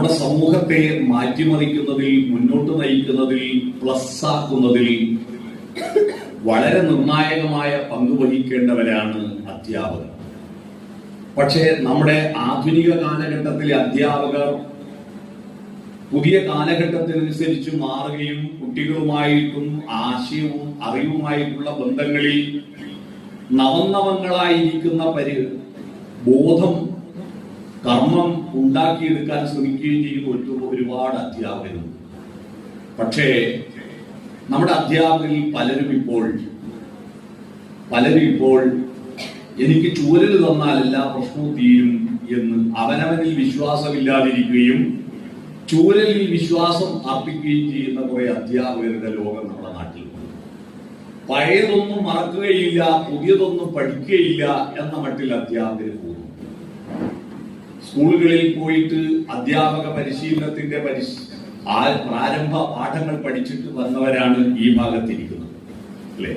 നമ്മുടെ സമൂഹത്തെ മാറ്റിമറിക്കുന്നതിൽ മുന്നോട്ട് നയിക്കുന്നതിൽ പ്ലസ് ആക്കുന്നതിൽ വളരെ നിർണായകമായ പങ്ക് വഹിക്കേണ്ടവരാണ് അധ്യാപകർ. പക്ഷേ നമ്മുടെ ആധുനിക കാലഘട്ടത്തിലെ അധ്യാപകർ പുതിയ കാലഘട്ടത്തിനനുസരിച്ച് മാറുകയും കുട്ടികളുമായിട്ടും ആശയവും അറിവുമായിട്ടുള്ള ബന്ധങ്ങളിൽ നവനവങ്ങളായിരിക്കുന്ന പരി ബോധം കർമ്മം ഉണ്ടാക്കിയെടുക്കാൻ ശ്രമിക്കുകയും ചെയ്യുന്ന ഒരു ഒരുപാട് അധ്യാപകരുണ്ട് പക്ഷേ നമ്മുടെ അധ്യാപകരിൽ പലരും ഇപ്പോൾ പലരും ഇപ്പോൾ എനിക്ക് ചൂരൽ തന്നാൽ എല്ലാ പ്രശ്നവും തീരും എന്ന് അവനവനിൽ വിശ്വാസമില്ലാതിരിക്കുകയും ചൂരലിൽ വിശ്വാസം അർപ്പിക്കുകയും ചെയ്യുന്ന കുറെ അധ്യാപകരുടെ ലോകം നമ്മുടെ നാട്ടിൽ പഴയതൊന്നും മറക്കുകയില്ല പുതിയതൊന്നും പഠിക്കുകയില്ല എന്ന മട്ടിൽ അധ്യാപകർ പോകുന്നു. സ്കൂളുകളിൽ പോയിട്ട് അധ്യാപക പരിശീലനത്തിന്റെ പരിശ ആ പ്രാരംഭ പാഠങ്ങൾ പഠിച്ചിട്ട് വന്നവരാണ് ഈ ഭാഗത്തിരിക്കുന്നത്. അല്ലേ?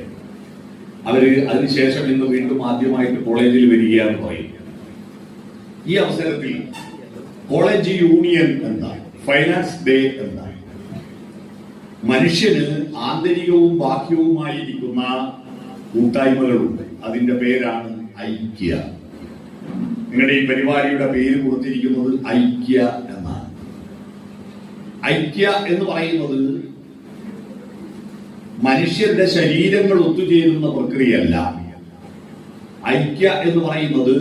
അവർ അതിനുശേഷം ഇന്ന് വീണ്ടും ആദ്യമായിട്ട് കോളേജിൽ വരികയാണ് പറയും ഈ അവസരത്തിൽ കോളേജ് യൂണിയൻ എന്താണ് ഫൈനാൻസ് ഡേ എന്താണ് മനുഷ്യന് ആന്തരികവും ബാഹ്യവുമായിരിക്കുന്ന കൂട്ടായ്മകളുണ്ട്. അതിന്റെ പേരാണ് ഐക്യ. നിങ്ങളുടെ ഈ പരിപാടിയുടെ പേര് കൊടുത്തിരിക്കുന്നത് ഐക്യ എന്നാണ്. ഐക്യ എന്ന് പറയുന്നത് മനുഷ്യന്റെ ശരീരങ്ങൾ ഒത്തുചേരുന്ന പ്രക്രിയയല്ല. ഐക്യ എന്ന് പറയുന്നത്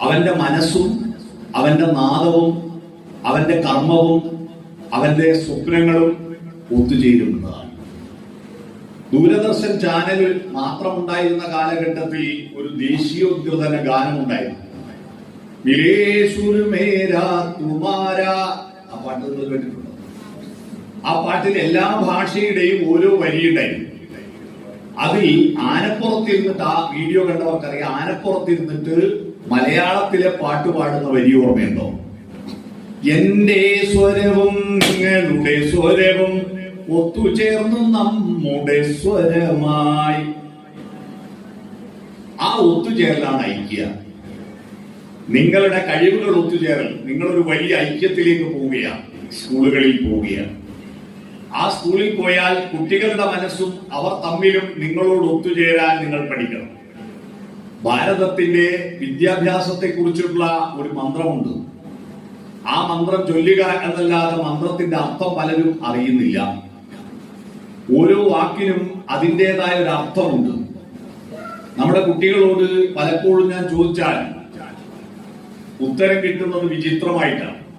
അവന്റെ മനസ്സും അവന്റെ നാദവും അവന്റെ കർമ്മവും അവന്റെ സ്വപ്നങ്ങളും ഒത്തുചേരുന്നതാണ്. ദൂരദർശൻ ചാനലിൽ മാത്രം ഉണ്ടായിരുന്ന കാലഘട്ടത്തിൽ ഒരു ദേശീയോദ്ഗ്രഥന ഗാനമുണ്ടായിരുന്നു. ആ ആ പാട്ടിൽ എല്ലാ ഭാഷയുടെയും ഓരോ വരിയുണ്ടായിരുന്നു അതിൽ ആനപ്പുറത്തിരുന്നിട്ട് ആ വീഡിയോ കണ്ടവർക്കറിയാം. ആനപ്പുറത്തിരുന്നിട്ട് മലയാളത്തിലെ പാട്ട് പാടുന്ന വരി ഓർമ്മയുണ്ടോ? എന്റെ സ്വരവും നിങ്ങളുടെ സ്വരവും ഒത്തുചേർന്ന് നമ്മുടെ സ്വരമായി. ആ ഒത്തുചേരലാണ് ഐക്യ. നിങ്ങളുടെ കഴിവുകൾ ഒത്തുചേരൽ. നിങ്ങളൊരു വലിയ ഐക്യത്തിലേക്ക് പോവുകയാണ്. സ്കൂളുകളിൽ പോവുകയാണ്. ആ സ്കൂളിൽ പോയാൽ കുട്ടികളുടെ മനസ്സും അവർ തമ്മിലും നിങ്ങളോട് ഒത്തുചേരാൻ നിങ്ങൾ പഠിക്കണം. ഭാരതത്തിന്റെ വിദ്യാഭ്യാസത്തെ കുറിച്ചുള്ള ഒരു മന്ത്രമുണ്ട്. ആ മന്ത്രം ചൊല്ലുക എന്നല്ലാതെ മന്ത്രത്തിന്റെ അർത്ഥം പലരും അറിയുന്നില്ല. ഓരോ വാക്കിനും അതിന്റെതായ ഒരു അർത്ഥമുണ്ട് നമ്മുടെ കുട്ടികളോട് പലപ്പോഴും ഞാൻ ചോദിച്ചാൽ ഉത്തരം കിട്ടുന്നത് വിചിത്രമായിട്ടാണ്.